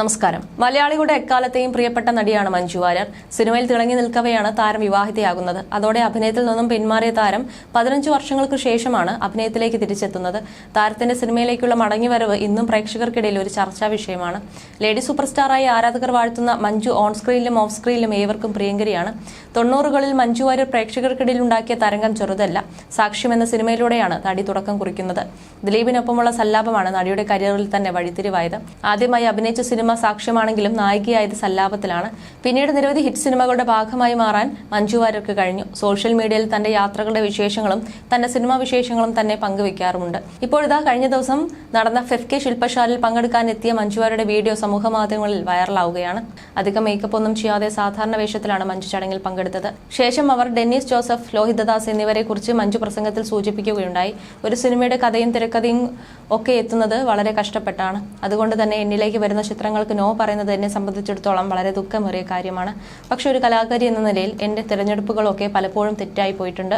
നമസ്കാരം. മലയാളികളുടെ എക്കാലത്തെയും പ്രിയപ്പെട്ട നടിയാണ് മഞ്ജു വാര്യർ. സിനിമയിൽ തിളങ്ങി നിൽക്കവെയാണ് താരം വിവാഹിതയാകുന്നത്. അതോടെ അഭിനയത്തിൽ നിന്നും പിന്മാറിയ താരം പതിനഞ്ച് വർഷങ്ങൾക്ക് ശേഷമാണ് അഭിനയത്തിലേക്ക് തിരിച്ചെത്തുന്നത്. താരത്തിന്റെ സിനിമയിലേക്കുള്ള മടങ്ങിവരവ് ഇന്നും പ്രേക്ഷകർക്കിടയിൽ ഒരു ചർച്ചാ വിഷയമാണ്. ലേഡി സൂപ്പർ സ്റ്റാറായി ആരാധകർ വാഴ്ത്തുന്ന മഞ്ജു ഓൺ സ്ക്രീനിലും ഓഫ് സ്ക്രീനിലും ഏവർക്കും പ്രിയങ്കരിയാണ്. തൊണ്ണൂറുകളിൽ മഞ്ജു വാര്യർ പ്രേക്ഷകർക്കിടയിൽ ഉണ്ടാക്കിയ തരംഗം ചെറുതല്ല. സാക്ഷ്യം എന്ന സിനിമയിലൂടെയാണ് നടി തുടക്കം കുറിക്കുന്നത്. ദിലീപിനൊപ്പമുള്ള സല്ലാപമാണ് നടിയുടെ കരിയറിൽ തന്നെ വഴിത്തിരിവായത്. ആദ്യമായി അഭിനയിച്ച സിനിമ സാക്ഷ്യമാണെങ്കിലും നായികയായത് സല്ലാപത്തിലാണ്. പിന്നീട് നിരവധി ഹിറ്റ് സിനിമകളുടെ ഭാഗമായി മാറാൻ മഞ്ജു വാര്യർക്ക് കഴിഞ്ഞു. സോഷ്യൽ മീഡിയയിൽ തന്റെ യാത്രകളുടെ വിശേഷങ്ങളും തന്റെ സിനിമാ വിശേഷങ്ങളും തന്നെ പങ്കുവയ്ക്കാറുമുണ്ട് ഇപ്പോഴിതാ കഴിഞ്ഞ ദിവസം നടന്ന ഫെഫ് കെ ശില്പശാലയിൽ പങ്കെടുക്കാനെത്തിയ മഞ്ജു വാര്യരുടെ വീഡിയോ സമൂഹ മാധ്യമങ്ങളിൽ വൈറലാവുകയാണ്. അധികം മേക്കപ്പ് ഒന്നും ചെയ്യാതെ സാധാരണ വേഷത്തിലാണ് മഞ്ജു ചടങ്ങിൽ പങ്കെടുത്തത്. ശേഷം അവർ ഡെന്നീസ് ജോസഫ് ലോഹിതദാസ് എന്നിവരെ കുറിച്ച് മഞ്ജു പ്രസംഗത്തിൽ സൂചിപ്പിക്കുകയുണ്ടായി. ഒരു സിനിമയുടെ കഥയും തിരക്കഥയും ഒക്കെ എത്തുന്നത് വളരെ കഷ്ടപ്പെട്ടാണ്. അതുകൊണ്ട് തന്നെ എന്നിലേക്ക് വരുന്ന ചിത്രങ്ങൾക്ക് നോ പറയുന്നത് എന്നെ സംബന്ധിച്ചിടത്തോളം വളരെ ദുഃഖമേറിയ കാര്യമാണ്. പക്ഷെ ഒരു കലാകാരി എന്ന നിലയിൽ എന്റെ തിരഞ്ഞെടുപ്പുകളൊക്കെ പലപ്പോഴും തെറ്റായി പോയിട്ടുണ്ട്.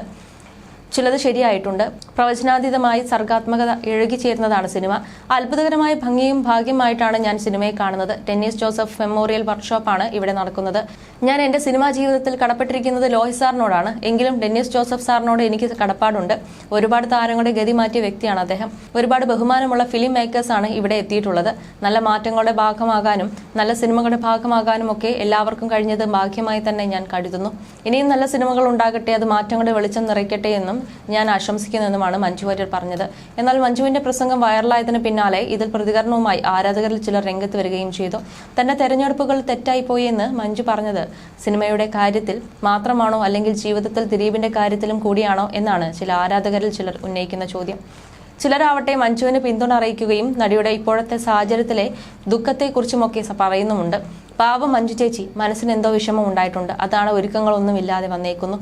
ചിലത് ശരിയായിട്ടുണ്ട്. പ്രവചനാതീതമായി സർഗാത്മകത ഇഴുകിച്ചേരുന്നതാണ് സിനിമ. അത്ഭുതകരമായ ഭംഗിയും ഭാഗ്യമായിട്ടാണ് ഞാൻ സിനിമയെ കാണുന്നത്. ടെന്നീസ് ജോസഫ് മെമ്മോറിയൽ വർക്ക്ഷോപ്പാണ് ഇവിടെ നടക്കുന്നത്. ഞാൻ എന്റെ സിനിമാ ജീവിതത്തിൽ കടപ്പെട്ടിരിക്കുന്നത് ലോഹി സാറിനോടാണ്. എങ്കിലും ഡെന്നീസ് ജോസഫ് സാറിനോട് എനിക്ക് കടപ്പാടുണ്ട്. ഒരുപാട് താരങ്ങളുടെ ഗതി മാറ്റിയ വ്യക്തിയാണ് അദ്ദേഹം. ഒരുപാട് ബഹുമാനമുള്ള ഫിലിം മേക്കേഴ്സാണ് ഇവിടെ എത്തിയിട്ടുള്ളത്. നല്ല മാറ്റങ്ങളുടെ ഭാഗമാകാനും നല്ല സിനിമകളുടെ ഭാഗമാകാനും ഒക്കെ എല്ലാവർക്കും കഴിഞ്ഞത് ഭാഗ്യമായി തന്നെ ഞാൻ കരുതുന്നു. ഇനിയും നല്ല സിനിമകൾ ഉണ്ടാകട്ടെ അത് മാറ്റങ്ങളുടെ വെളിച്ചം നിറയ്ക്കട്ടെ എന്നും ഞാൻ ആശംസിക്കുന്നതെന്നുമാണ് മഞ്ജു വാര്യർ പറഞ്ഞത്. എന്നാൽ മഞ്ജുവിന്റെ പ്രസംഗം വൈറലായതിനു പിന്നാലെ ഇതിൽ പ്രതികരണവുമായി ആരാധകരിൽ ചിലർ രംഗത്ത് വരികയും ചെയ്തു. തന്റെ തെരഞ്ഞെടുപ്പുകൾ തെറ്റായി പോയി എന്ന് മഞ്ജു പറഞ്ഞത് സിനിമയുടെ കാര്യത്തിൽ മാത്രമാണോ അല്ലെങ്കിൽ ജീവിതത്തിൽ ദിലീപിന്റെ കാര്യത്തിലും കൂടിയാണോ എന്നാണ് ചില ആരാധകരിൽ ചിലർ ഉന്നയിക്കുന്ന ചോദ്യം. ചിലരാവട്ടെ മഞ്ജുവിന് പിന്തുണ അറിയിക്കുകയും നടിയുടെ ഇപ്പോഴത്തെ സാഹചര്യത്തിലെ ദുഃഖത്തെക്കുറിച്ചുമൊക്കെ പറയുന്നുമുണ്ട്. പാവം മഞ്ജു ചേച്ചി മനസ്സിന് എന്തോ വിഷമം ഉണ്ടായിട്ടുണ്ട് അതാണ് ഒരുക്കങ്ങളൊന്നും ഇല്ലാതെ വന്നേക്കുന്നു.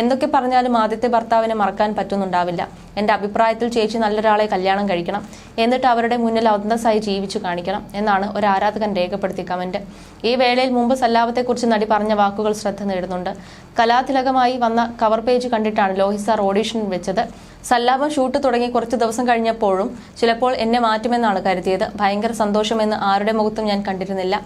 എന്തൊക്കെ പറഞ്ഞാലും ആദ്യത്തെ ഭർത്താവിനെ മറക്കാൻ പറ്റുന്നുണ്ടാവില്ല. എന്റെ അഭിപ്രായത്തിൽ ചേച്ചി നല്ലൊരാളെ കല്യാണം കഴിക്കണം. എന്നിട്ട് അവരുടെ മുന്നിൽ അന്തസ്സായി ജീവിച്ചു കാണിക്കണം എന്നാണ് ഒരു ആരാധകൻ രേഖപ്പെടുത്തിയ കമന്റ്. ഈ വേളയിൽ മുമ്പ് സല്ലാപത്തെക്കുറിച്ച് നടി പറഞ്ഞ വാക്കുകൾ ശ്രദ്ധ നേടുന്നുണ്ട്. കലാതിലകമായി വന്ന കവർ പേജ് കണ്ടിട്ടാണ് ലോഹിത് സാർ ഓഡിഷൻ വെച്ചത്. സല്ലാപം ഷൂട്ട് തുടങ്ങി കുറച്ച് ദിവസം കഴിഞ്ഞപ്പോഴും ചിലപ്പോൾ എന്നെ മാറ്റുമെന്നാണ് കരുതിയത്. ഭയങ്കര സന്തോഷമെന്ന് ആരുടെ മുഖത്തും ഞാൻ കണ്ടിരുന്നില്ല.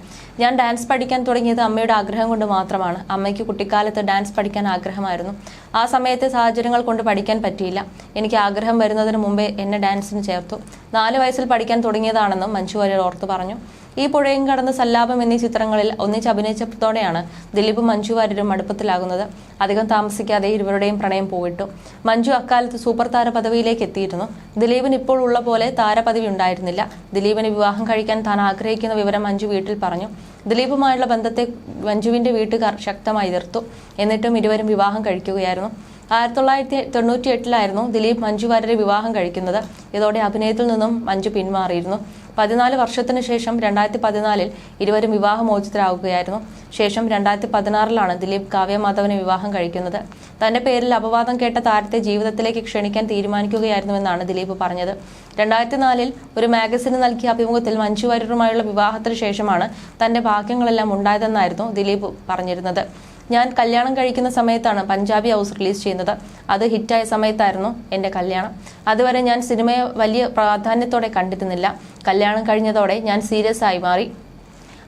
ഞാൻ ഡാൻസ് പഠിക്കാൻ തുടങ്ങിയത് അമ്മയുടെ ആഗ്രഹം കൊണ്ട് മാത്രമാണ്. അമ്മയ്ക്ക് കുട്ടിക്കാലത്ത് ഡാൻസ് പഠിക്കാൻ ആഗ്രഹമായിരുന്നു. ആ സമയത്തെ സാഹചര്യങ്ങൾ കൊണ്ട് പഠിക്കാൻ പറ്റിയില്ല. എനിക്ക് ആഗ്രഹം വരുന്നതിന് മുമ്പേ എന്നെ ഡാൻസിന് ചേർത്തു. നാല് വയസ്സിൽ പഠിക്കാൻ തുടങ്ങിയതാണെന്നും മഞ്ജു വാര്യർ ഓർത്തു പറഞ്ഞു. ഈ പുഴയും കടന്ന് സല്ലാപം എന്നീ ചിത്രങ്ങളിൽ ഒന്നിച്ച് അഭിനയിച്ചതോടെയാണ് ദിലീപും മഞ്ജു വാര്യരും അടുപ്പത്തിലാകുന്നത്. അധികം താമസിക്കാതെ ഇരുവരുടെയും പ്രണയം പോയിട്ടു മഞ്ജു അക്കാലത്ത് സൂപ്പർ താര പദവിയിലേക്ക് എത്തിയിരുന്നു. ദിലീപിന് ഇപ്പോൾ ഉള്ള പോലെ താരപദവി ഉണ്ടായിരുന്നില്ല. ദിലീപിന് വിവാഹം കഴിക്കാൻ താൻ ആഗ്രഹിക്കുന്ന വിവരം മഞ്ജു വീട്ടിൽ പറഞ്ഞു. ദിലീപുമായുള്ള ബന്ധത്തെ മഞ്ജുവിന്റെ വീട്ടുകാർ ശക്തമായി എതിർത്തു. എന്നിട്ടും ഇരുവരും വിവാഹം കഴിക്കുകയായിരുന്നു. ആയിരത്തി തൊള്ളായിരത്തി തൊണ്ണൂറ്റി എട്ടിലായിരുന്നു ദിലീപ് മഞ്ജു വാര്യരെ വിവാഹം കഴിക്കുന്നത്. ഇതോടെ അഭിനയത്തിൽ നിന്നും മഞ്ജു പിന്മാറിയിരുന്നു. പതിനാല് വർഷത്തിന് ശേഷം രണ്ടായിരത്തി പതിനാലിൽ ഇരുവരും വിവാഹമോചിതരാകുകയായിരുന്നു. ശേഷം രണ്ടായിരത്തി പതിനാറിലാണ് ദിലീപ് കാവ്യ മാധവനെ വിവാഹം കഴിക്കുന്നത്. തന്റെ പേരിൽ അപവാദം കേട്ട താരത്തെ ജീവിതത്തിലേക്ക് ക്ഷണിക്കാൻ തീരുമാനിക്കുകയായിരുന്നുവെന്നാണ് ദിലീപ് പറഞ്ഞത്. രണ്ടായിരത്തി നാലിൽ ഒരു മാഗസിന് നൽകിയ അഭിമുഖത്തിൽ മഞ്ജു വാര്യരുമായുള്ള വിവാഹത്തിന് ശേഷമാണ് തന്റെ ഭാഗ്യങ്ങളെല്ലാം ഉണ്ടായതെന്നായിരുന്നു ദിലീപ് പറഞ്ഞിരുന്നത്. ഞാൻ കല്യാണം കഴിക്കുന്ന സമയത്താണ് പഞ്ചാബി ഹൗസ് റിലീസ് ചെയ്യുന്നത്. അത് ഹിറ്റായ സമയത്തായിരുന്നു എന്റെ കല്യാണം. അതുവരെ ഞാൻ സിനിമയെ വലിയ പ്രാധാന്യത്തോടെ കണ്ടിരുന്നില്ല. കല്യാണം കഴിഞ്ഞതോടെ ഞാൻ സീരിയസ് ആയി മാറി.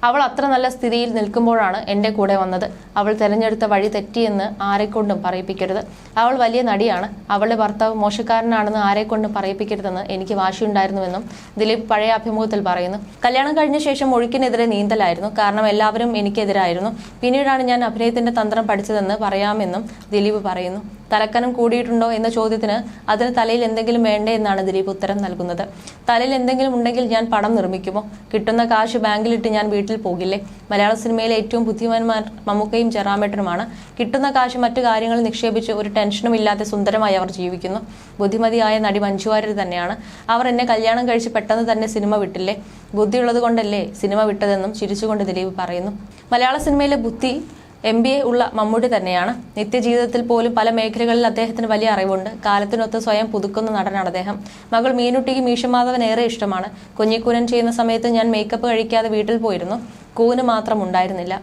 അവൾ അത്ര നല്ല സ്ഥിതിയിൽ നിൽക്കുമ്പോഴാണ് എന്റെ കൂടെ വന്നത്. അവൾ തിരഞ്ഞെടുത്ത വഴി തെറ്റിയെന്ന് ആരെക്കൊണ്ടും പറയിപ്പിക്കരുത്. അവൾ വലിയ നടിയാണ്. അവളുടെ ഭർത്താവ് മോശക്കാരനാണെന്ന് ആരെക്കൊണ്ടും പറയിപ്പിക്കരുതെന്ന് എനിക്ക് വാശിയുണ്ടായിരുന്നുവെന്നും ദിലീപ് പഴയ അഭിമുഖത്തിൽ പറയുന്നു. കല്യാണം കഴിഞ്ഞ ശേഷം ഒഴുക്കിനെതിരെ നീന്തലായിരുന്നു. കാരണം എല്ലാവരും എനിക്കെതിരായിരുന്നു. പിന്നീടാണ് ഞാൻ അഭിനയത്തിന്റെ തന്ത്രം പഠിച്ചതെന്ന് പറയാമെന്നും ദിലീപ് പറയുന്നു. തലക്കനം കൂടിയിട്ടുണ്ടോ എന്ന ചോദ്യത്തിന് അതിന് തലയിൽ എന്തെങ്കിലും വേണ്ടേ എന്നാണ് ദിലീപ് ഉത്തരം നൽകുന്നത്. തലയിൽ എന്തെങ്കിലും ഉണ്ടെങ്കിൽ ഞാൻ പടം നിർമ്മിക്കുമോ? കിട്ടുന്ന കാശ് ബാങ്കിലിട്ട് ഞാൻ വീട്ടിൽ പോകില്ലേ? മലയാള സിനിമയിലെ ഏറ്റവും ബുദ്ധിമാന്മാർ മമ്മൂക്കയും ജറാമേട്ടനുമാണ് കിട്ടുന്ന കാശ് മറ്റു കാര്യങ്ങൾ നിക്ഷേപിച്ച് ഒരു ടെൻഷനും ഇല്ലാതെ സുന്ദരമായി അവർ ജീവിക്കുന്നു. ബുദ്ധിമതിയായ നടി മഞ്ജുവാര്യർ തന്നെയാണ്. അവർ എന്നെ കല്യാണം കഴിച്ച് പെട്ടെന്ന് തന്നെ സിനിമ വിട്ടില്ലേ? ബുദ്ധിയുള്ളത് കൊണ്ടല്ലേ സിനിമ വിട്ടതെന്നും ചിരിച്ചുകൊണ്ട് ദിലീപ് പറയുന്നു. മലയാള സിനിമയിലെ ബുദ്ധി എം ബി എ ഉള്ള മമ്മൂട്ടി തന്നെയാണ്. നിത്യജീവിതത്തിൽ പോലും പല മേഖലകളിൽ അദ്ദേഹത്തിന് വലിയ അറിവുണ്ട്. കാലത്തിനൊത്ത് സ്വയം പുതുക്കുന്ന നടനാണ് അദ്ദേഹം. മകൾ മീനുട്ടിക്ക് മീശമാധവൻ ഏറെ ഇഷ്ടമാണ്. കുഞ്ഞിക്കൂനൻ ചെയ്യുന്ന സമയത്ത് ഞാൻ മേക്കപ്പ് കഴിക്കാതെ വീട്ടിൽ പോയിരുന്നു. കൂന് മാത്രം ഉണ്ടായിരുന്നില്ല.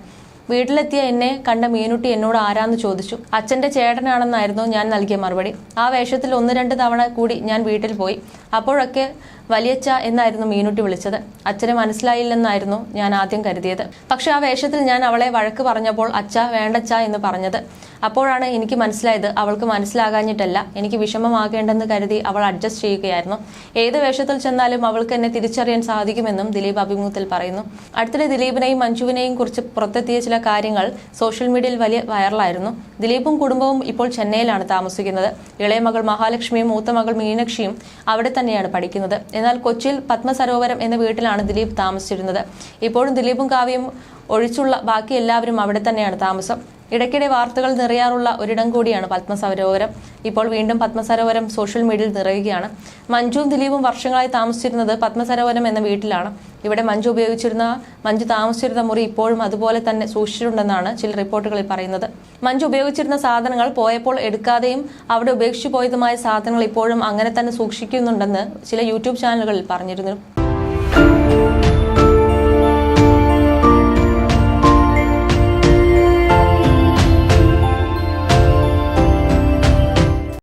വീട്ടിലെത്തിയ എന്നെ കണ്ട മീനുട്ടി എന്നോട് ആരാന്ന് ചോദിച്ചു. അച്ഛന്റെ ചേട്ടനാണെന്നായിരുന്നു ഞാൻ നൽകിയ മറുപടി. ആ വേഷത്തിൽ ഒന്ന് രണ്ട് തവണ കൂടി ഞാൻ വീട്ടിൽ പോയി. അപ്പോഴൊക്കെ വലിയച്ഛ എന്നായിരുന്നു മീനുട്ടി വിളിച്ചത്. അച്ഛനെ മനസ്സിലായില്ലെന്നായിരുന്നു ഞാൻ ആദ്യം കരുതിയത്. പക്ഷെ ആ വേഷത്തിൽ ഞാൻ അവളെ വഴക്ക് പറഞ്ഞപ്പോൾ അച്ഛ വേണ്ടച്ച എന്ന് പറഞ്ഞത്. അപ്പോഴാണ് എനിക്ക് മനസ്സിലായത് അവൾക്ക് മനസ്സിലാകാഞ്ഞിട്ടല്ല. എനിക്ക് വിഷമമാകേണ്ടെന്ന് കരുതി അവൾ അഡ്ജസ്റ്റ് ചെയ്യുകയായിരുന്നു. ഏത് വേഷത്തിൽ ചെന്നാലും അവൾക്ക് എന്നെ തിരിച്ചറിയാൻ സാധിക്കുമെന്നും ദിലീപ് അഭിമുഖത്തിൽ പറയുന്നു. അടുത്തിടെ ദിലീപിനെയും മഞ്ജുവിനെയും കുറിച്ച് പുറത്തെത്തിയ ചില കാര്യങ്ങൾ സോഷ്യൽ മീഡിയയിൽ വലിയ വൈറലായിരുന്നു. ദിലീപും കുടുംബവും ഇപ്പോൾ ചെന്നൈയിലാണ് താമസിക്കുന്നത്. ഇളയ മകൾ മഹാലക്ഷ്മിയും മൂത്ത മകൾ മീനാക്ഷിയും അവിടെ തന്നെയാണ് പഠിക്കുന്നത്. എന്നാൽ കൊച്ചിയിൽ പത്മസരോവരം എന്ന വീട്ടിലാണ് ദിലീപ് താമസിച്ചിരുന്നത്. ഇപ്പോഴും ദിലീപും കാവ്യയും ഒഴിച്ചുള്ള ബാക്കി എല്ലാവരും അവിടെ തന്നെയാണ് താമസം. ഇടയ്ക്കിടെ വാർത്തകൾ നിറയാറുള്ള ഒരിടം കൂടിയാണ് പത്മസരോവരം ഇപ്പോൾ വീണ്ടും പത്മസരോവരം സോഷ്യൽ മീഡിയയിൽ നിറയുകയാണ്. മഞ്ജുവും ദിലീപും വർഷങ്ങളായി താമസിച്ചിരുന്നത് പത്മസരോവരം എന്ന വീട്ടിലാണ്. ഇവിടെ മഞ്ജു ഉപയോഗിച്ചിരുന്ന മഞ്ജു താമസിച്ചിരുന്ന മുറി ഇപ്പോഴും അതുപോലെ തന്നെ സൂക്ഷിച്ചിട്ടുണ്ടെന്നാണ് ചില റിപ്പോർട്ടുകളിൽ പറയുന്നത്. മഞ്ജു ഉപയോഗിച്ചിരുന്ന സാധനങ്ങൾ പോയപ്പോൾ എടുക്കാതെയും അവിടെ ഉപേക്ഷിച്ചു പോയതുമായ സാധനങ്ങൾ ഇപ്പോഴും അങ്ങനെ തന്നെ സൂക്ഷിക്കുന്നുണ്ടെന്ന് ചില യൂട്യൂബ് ചാനലുകളിൽ പറഞ്ഞിരുന്നു.